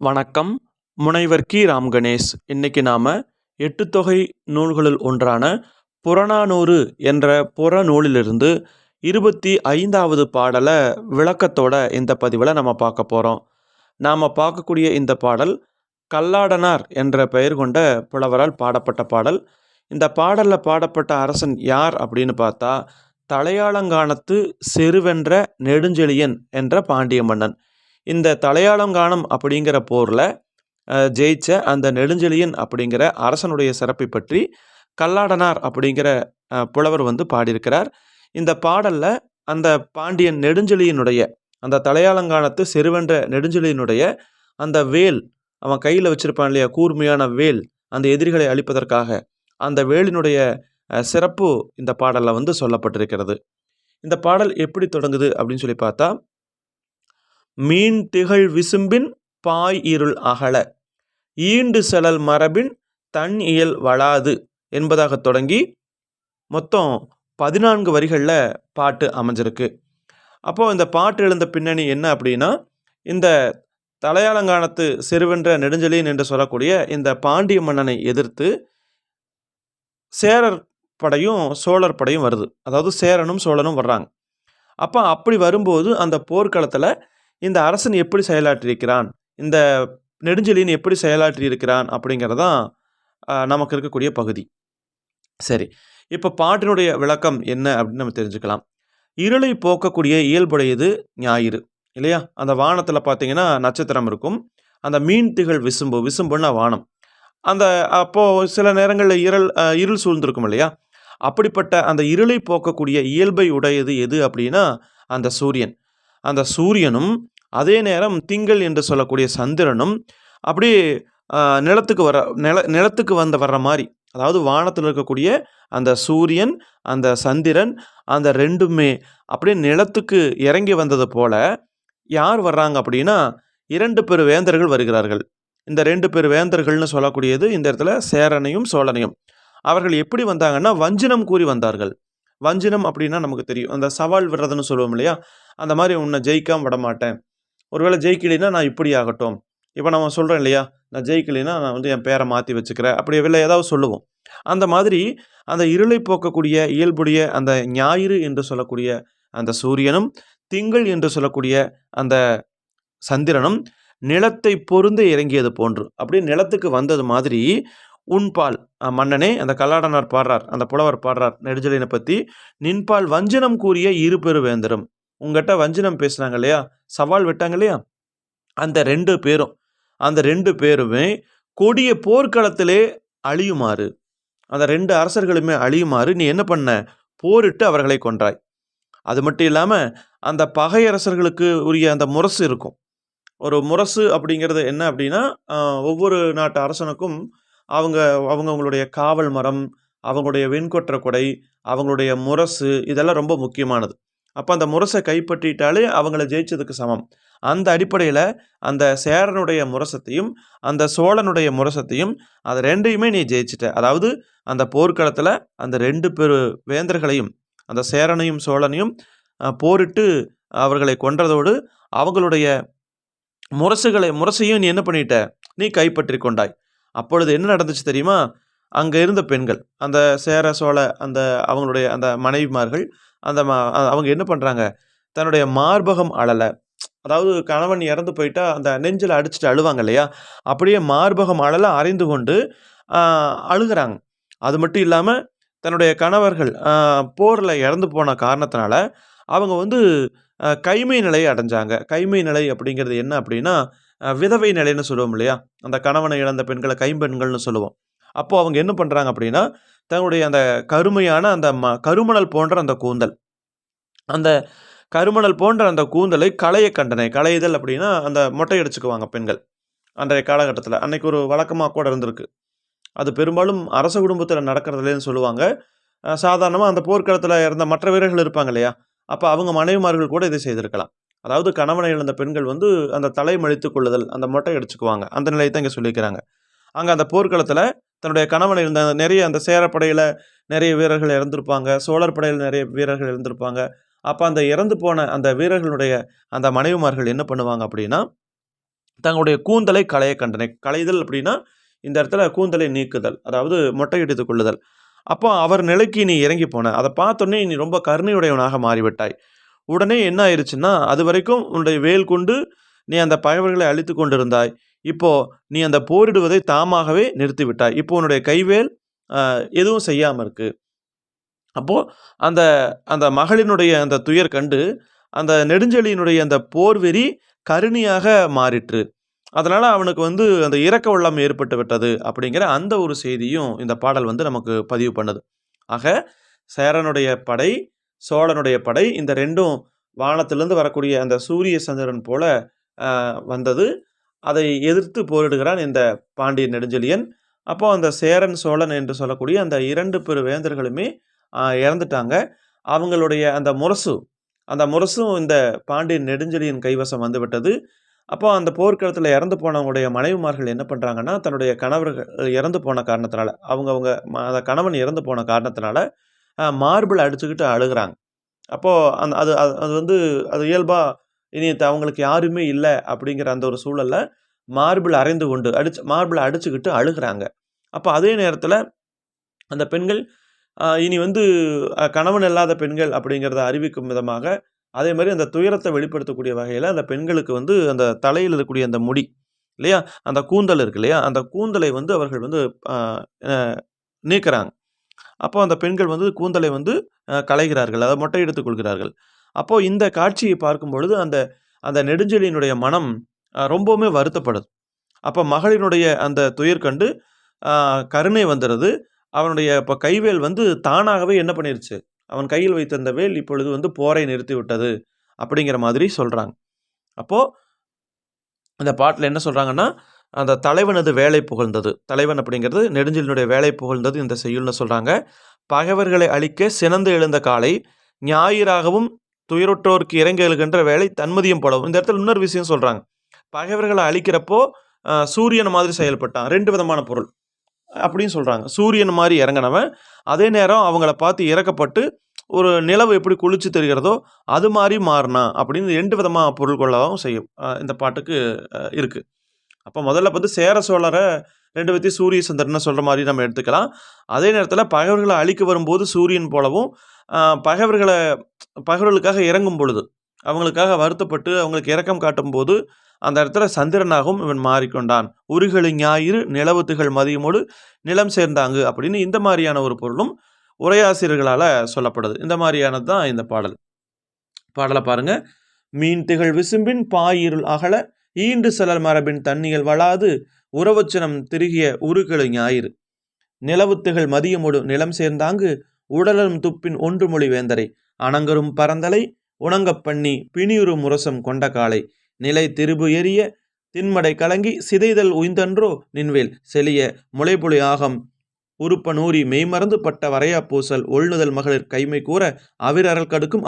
வணக்கம். முனைவர் கி. ராம் கணேஷ். இன்னைக்கு நாம் எட்டுத்தொகை நூல்களுள் ஒன்றான புறநானூறு என்ற புறநூலிலிருந்து இருபத்தி ஐந்தாவது பாடலை விளக்கத்தோட இந்த பதிவில் நம்ம பார்க்க போகிறோம் நாம் பார்க்கக்கூடிய இந்த பாடல் கல்லாடனார் என்ற பெயர் கொண்ட புலவரால் பாடப்பட்ட பாடல். இந்த பாடலில் பாடப்பட்ட அரசன் யார் அப்படின்னு பார்த்தா தலையாளங்கானத்து செருவென்ற நெடுஞ்செழியன் என்ற பாண்டிய மன்னன். இந்த தலையாளங்கானம் அப்படிங்கிற போரில் ஜெயிச்ச அந்த நெடுஞ்செழியன் அப்படிங்கிற அரசனுடைய சிறப்பை பற்றி கல்லாடனார் அப்படிங்கிற புலவர் வந்து பாடியிருக்கிறார். இந்த பாடலில் அந்த பாண்டியன் நெடுஞ்செழியனுடைய அந்த தலையாளங்கானத்து செருவென்ற நெடுஞ்செழியனுடைய அந்த வேல் அவன் கையில் வச்சிருப்பான் இல்லையா கூர்மையான வேல் அந்த எதிரிகளை அழிப்பதற்காக அந்த வேலினுடைய சிறப்பு இந்த பாடலில் வந்து சொல்லப்பட்டிருக்கிறது. இந்த பாடல் எப்படி தொடங்குது அப்படின்னு சொல்லி பார்த்தா மீன் திகழ் விசும்பின் பாய் இருள் அகல. ஈண்டு செலல் மரபின் தன் இயல் வளாது என்பதாக தொடங்கி மொத்தம் பதினான்கு வரிகளில் பாட்டு அமைஞ்சிருக்கு. அப்போது இந்த பாட்டு எழுந்த பின்னணி என்ன அப்படின்னா இந்த தலையாலங்கானத்து செருவென்ற நெடுஞ்செழியன் என்று சொல்லக்கூடிய இந்த பாண்டிய மன்னனை எதிர்த்து சேரர் படையும் சோழர் படையும் வருது. அதாவது சேரனும் சோழனும் வர்றாங்க. அப்போ அப்படி வரும்போது அந்த போர்க்களத்தில் இந்த அரசன் எப்படி செயலாற்றியிருக்கிறான்? இந்த நெடுஞ்செழியன் எப்படி செயலாற்றியிருக்கிறான்? அப்படிங்கிறதான் நமக்கு இருக்கக்கூடிய பகுதி. சரி இப்போ பாட்டினுடைய விளக்கம் என்ன அப்படின்னு நம்ம தெரிஞ்சுக்கலாம். இருளை போக்கக்கூடிய இயல்புடையது ஞாயிறு இல்லையா? அந்த வானத்தில் பார்த்தீங்கன்னா நட்சத்திரம் இருக்கும். அந்த மீன் திகழ் விசும்பு விசும்புன்னா வானம். அந்த அப்போது சில நேரங்களில் இருள் இருள் சூழ்ந்திருக்கும் இல்லையா? அப்படிப்பட்ட அந்த இருளை போக்கக்கூடிய இயல்பை உடையது எது அப்படின்னா அந்த சூரியன். அந்த சூரியனும் அதே நேரம் திங்கள் என்று சொல்லக்கூடிய சந்திரனும் அப்படியே நிலத்துக்கு வர நில நிலத்துக்கு வந்த வர்ற மாதிரி அதாவது வானத்தில் இருக்கக்கூடிய அந்த சூரியன் அந்த சந்திரன் அந்த ரெண்டுமே அப்படியே நிலத்துக்கு இறங்கி வந்தது போல யார் வர்றாங்க அப்படின்னா இரண்டு பேர் வேந்தர்கள் வருகிறார்கள். இந்த ரெண்டு பேர் வேந்தர்கள்னு சொல்லக்கூடியது இந்த இடத்துல சேரனையும் சோழனையும். அவர்கள் எப்படி வந்தாங்கன்னா வஞ்சினம் கூறி வந்தார்கள். வஞ்சினம் அப்படின்னா நமக்கு தெரியும். அந்த சவால் விடுறதுன்னு சொல்லுவோம் இல்லையா? அந்த மாதிரி உன்னை ஜெயிக்காம விட மாட்டேன். ஒருவேளை ஜெயிக்கலைன்னா நான் இப்படி ஆகட்டும். இப்போ நம்ம சொல்கிறேன் இல்லையா? நான் ஜெயிக்கலைன்னா நான் வந்து என் பேரை மாற்றி வச்சுக்கிறேன். அப்படி இல்லை ஏதாவது சொல்லுவோம். அந்த மாதிரி அந்த இருளை போக்கக்கூடிய இயல்புடைய அந்த ஞாயிறு என்று சொல்லக்கூடிய அந்த சூரியனும் திங்கள் என்று சொல்லக்கூடிய அந்த சந்திரனும் நிலத்தை பொருந்து இறங்கியது போன்று. அப்படியே நிலத்துக்கு வந்தது மாதிரி உன்பால். மன்னனே அந்த கல்லாடனார் பாடுறார் அந்த புலவர் பாடுறார் நெடுஞ்சலினை பற்றி நின்பால் வஞ்சனம் கூறிய இரு பெருவேந்தரும். உங்ககிட்ட வஞ்சனம் பேசுனாங்க இல்லையா? சவால் விட்டாங்க இல்லையா? அந்த ரெண்டு பேரும் அந்த ரெண்டு பேருமே கொடிய போர்க்களத்திலே அழியுமாறு அந்த ரெண்டு அரசர்களுமே அழியுமாறு நீ என்ன பண்ண? போரிட்டு அவர்களை கொன்றாய். அது மட்டும் இல்லாமல் அந்த பகையரசர்களுக்கு உரிய அந்த முரசு இருக்கும். ஒரு முரசு அப்படிங்கிறது என்ன அப்படின்னா ஒவ்வொரு நாட்டு அரசனுக்கும் அவங்க அவங்கவுங்களுடைய காவல் மரம் அவங்களுடைய வெண்கொற்ற கொடை அவங்களுடைய முரசு இதெல்லாம் ரொம்ப முக்கியமானது. அப்போ அந்த முரசை கைப்பற்றிட்டாலே அவங்கள ஜெயிச்சதுக்கு சமம். அந்த அடிப்படையில் அந்த சேரனுடைய முரசத்தையும் அந்த சோழனுடைய முரசத்தையும் அது ரெண்டையுமே நீ ஜெயிச்சிட்ட. அதாவது அந்த போர்க்களத்தில் அந்த ரெண்டு பெரு வேந்தர்களையும் அந்த சேரனையும் சோழனையும் போரிட்டு அவர்களை கொன்றதோடு அவங்களுடைய முரசுகளை முரசையும் நீ என்ன பண்ணிட்ட? நீ கைப்பற்றி கொண்டாய். அப்பொழுது என்ன நடந்துச்சு தெரியுமா? அங்கே இருந்த பெண்கள் அந்த சேர சோழ அந்த அவங்களுடைய அந்த மனைவிமார்கள் அந்த அவங்க என்ன பண்ணுறாங்க தன்னுடைய மார்பகம் அழலை. அதாவது கணவன் இறந்து போயிட்டா அந்த நெஞ்சில் அடிச்சுட்டு அழுவாங்க இல்லையா? அப்படியே மார்பகம் அழலை அறிந்து கொண்டு அழுகிறாங்க அழுகுறாங்க. அது மட்டும் இல்லாமல் தன்னுடைய கணவர்கள் போரில் இறந்து போன காரணத்தினால அவங்க வந்து கைமை நிலையை அடைஞ்சாங்க. கைமை நிலை அப்படிங்கிறது என்ன அப்படின்னா விதவை நிலைன்னு சொல்லுவோம் இல்லையா? அந்த கணவனை இழந்த பெண்களை கைம்பெண்கள்னு சொல்லுவோம். அப்போது அவங்க என்ன பண்ணுறாங்க அப்படின்னா தன்னுடைய அந்த கருமையான அந்த ம கருமணல் போன்ற அந்த கூந்தல். அந்த கருமணல் போன்ற அந்த கூந்தலை களைய கண்டனை களையுதல் அப்படின்னா அந்த மொட்டை அடிச்சுக்குவாங்க பெண்கள். அன்றைய காலகட்டத்தில். அன்னைக்கு ஒரு வழக்கமாக கூட இருந்திருக்கு. அது பெரும்பாலும் அரச குடும்பத்தில் நடக்கிறதுலேன்னு சொல்லுவாங்க. சாதாரணமாக அந்த போர்க்களத்தில் இருந்த மற்ற வீரர்கள் இருப்பாங்க இல்லையா? அப்போ அவங்க மனைவிமார்கள் கூட இதை செய்திருக்கலாம். அதாவது கணவனை இழந்த பெண்கள் வந்து அந்த தலை மழித்து கொள்ளுதல் அந்த மொட்டை அடிச்சுக்குவாங்க. அந்த நிலையை தான் இங்கே சொல்லியிருக்கிறாங்க. அங்கே அந்த போர்க்களத்தில் தன்னுடைய கணவன் இருந்த நிறைய அந்த சேரப்படையில் நிறைய வீரர்கள் இறந்திருப்பாங்க. சோழர் படையில் நிறைய வீரர்கள் இறந்திருப்பாங்க. அப்போ அந்த இறந்து போன அந்த வீரர்களுடைய அந்த மனைவிமார்கள் என்ன பண்ணுவாங்க அப்படின்னா தங்களுடைய கூந்தலை களைய கண்டனை களைதல் அப்படின்னா இந்த இடத்துல கூந்தலை நீக்குதல் அதாவது மொட்டையடித்துக் கொள்ளுதல். அப்போ அவர் நிலைக்கு நீ இறங்கி போன அதை பார்த்தோன்னே நீ ரொம்ப கருணையுடையவனாக மாறிவிட்டாய். உடனே என்ன ஆயிடுச்சுன்னா அது வரைக்கும் உன்னுடைய வேல் கொண்டு நீ அந்த பகைவர்களை அழித்து கொண்டிருந்தாய். இப்போ நீ அந்த போரிடுவதை தாமாகவே நிறுத்திவிட்டாய். இப்போ உன்னுடைய கைவேல் எதுவும் செய்யாமல் இருக்கு. அப்போ அந்த அந்த மகளினுடைய அந்த துயர் கண்டு அந்த நெடுஞ்செழியினுடைய அந்த போர் வெறி கருணியாக மாறிற்று. அதனால் அவனுக்கு வந்து அந்த இறக்க உள்ளம் ஏற்பட்டு விட்டது அப்படிங்கிற அந்த ஒரு செய்தியும் இந்த பாடல் வந்து நமக்கு பதிவு பண்ணுது. ஆக சேரனுடைய படை சோழனுடைய படை இந்த ரெண்டும் வானத்திலிருந்து வரக்கூடிய அந்த சூரிய சந்திரன் போல வந்தது. அதை எதிர்த்து போரிடுகிறான் இந்த பாண்டியன் நெடுஞ்செழியன். அப்போ அந்த சேரன் சோழன் என்று சொல்லக்கூடிய அந்த இரண்டு பெரு வேந்தர்களுமே இறந்துட்டாங்க. அவங்களுடைய அந்த முரசு அந்த முரசும் இந்த பாண்டியன் நெடுஞ்செழியின் கைவசம் வந்துவிட்டது. அப்போ அந்த போர்க்களத்தில் இறந்து போனவங்களுடைய மனைவிமார்கள் என்ன பண்ணுறாங்கன்னா தன்னுடைய கணவர்கள் இறந்து போன காரணத்தினால அவங்கவுங்க ம- அந்த கணவன் இறந்து போன காரணத்தினால மார்பிள் அடிச்சுக்கிட்டு அழுகிறாங்க. அப்போது அந்த அது அது அது வந்து அது இயல்பாக இனி த- அவங்களுக்கு யாருமே இல்லை அப்படிங்கிற அந்த ஒரு சூழல்ல மார்பிள் அரைந்து கொண்டு அடிச்சு மார்பிள் அடிச்சுக்கிட்டு அழுகிறாங்க. அப்போ அதே நேரத்தில் அந்த பெண்கள் இனி வந்து கணவன் இல்லாத பெண்கள் அப்படிங்கிறத அறிவிக்கும் விதமாக அதே மாதிரி அந்த துயரத்தை வெளிப்படுத்தக்கூடிய வகையில் அந்த பெண்களுக்கு வந்து அந்த தலையில் இருக்கக்கூடிய அந்த முடி இல்லையா? அந்த கூந்தல் இருக்கு இல்லையா? அந்த கூந்தலை வந்து அவர்கள் வந்து நீக்கிறாங்க. அப்போ அந்த பெண்கள் வந்து கூந்தலை வந்து களைகிறார்கள் அதை மொட்டை எடுத்துக் கொள்கிறார்கள். அப்போ இந்த காட்சியை பார்க்கும் பொழுது அந்த அந்த நெடுஞ்செழியினுடைய மனம் ரொம்பவுமே வருத்தப்படுது அப்போ மகளினுடைய அந்த துயர் கண்டு கருணை வந்துடுது அவனுடைய இப்போ கைவேல் வந்து தானாகவே என்ன பண்ணிருச்சு? அவன் கையில் வைத்திருந்த வேல் இப்பொழுது வந்து போரை நிறுத்தி விட்டது அப்படிங்கிற மாதிரி சொல்கிறாங்க அப்போது அந்த பாட்டில் என்ன சொல்கிறாங்கன்னா அந்த தலைவனது வேலை புகழ்ந்தது. தலைவன் அப்படிங்கிறது நெடுஞ்செழியனுடைய வேலை புகழ்ந்தது இந்த செய்யுள்னு சொல்கிறாங்க பகைவர்களை அழிக்க சினந்து எழுந்த காலை ஞாயிறாகவும் துயருற்றோருக்கு இறங்கி எழுகின்ற வேலை தன்மதியம் போலவும். இந்த இடத்துல இன்னொரு விஷயம் சொல்கிறாங்க பகைவர்களை அழிக்கிறப்போ சூரியன் மாதிரி செயல்பட்டான். ரெண்டு விதமான பொருள். அப்படின்னு சொல்கிறாங்க சூரியன் மாதிரி இறங்கினவன் அதே நேரம் அவங்கள பார்த்து இறக்கப்பட்டு ஒரு நிலவு எப்படி குளிச்சு தெரிகிறதோ அது மாதிரி மாறினான் அப்படின்னு ரெண்டு விதமாக பொருள் கொள்ளவும் செய்யும் இந்த பாட்டுக்கு இருக்குது அப்போ முதல்ல வந்து சேர சோழரை ரெண்டு பேர்த்தையும் சூரிய சந்திரனை சொல்கிற மாதிரி நம்ம எடுத்துக்கலாம். அதே நேரத்தில் பகைவர்களை அழிக்க வரும்போது சூரியன் போலவும் பகைவர்களை பகைவர்களுக்காக இறங்கும் பொழுது அவங்களுக்காக வருத்தப்பட்டு அவங்களுக்கு இரக்கம் காட்டும் போது அந்த இடத்துல சந்திரனாகவும் இவன் மாறிக்கொண்டான். உருகளு ஞாயிறு நிலவு மதியமோடு நிலம் சேர்ந்தாங்க அப்படின்னு இந்த மாதிரியான ஒரு பொருளும் உரையாசிரியர்களால் சொல்லப்படுது. இந்த மாதிரியானது தான் இந்த பாடல். பாடலை பாருங்கள் மீன் திகழ் விசும்பின் பாயிருள் அகல ஈண்டு செலல் மரபின் தண்ணிகள் வளாது உறவச்சனம் திருகிய உருகெழு ஞாயிறு. நிலவுத்துகள் மதியமொடு நிலம் சேர்ந்தாங்கு உடலும் துப்பின் ஒன்று மொழி வேந்தரை. அணங்கரும் பரந்தலை உணங்கப் பண்ணி பிணியுறு முரசம் கொண்ட காலை. நிலை திருபு எரிய தின்மடை கலங்கி சிதைதல் உய்ந்தன்றோ நின்வேல். செலிய முளைபுலி ஆகம் உறுப்பனூரி மெய்மறந்து பட்ட வரையா பூசல் ஒள்ளுதல் மகளிர் கைமை கூற அவிரறல் கடுக்கும்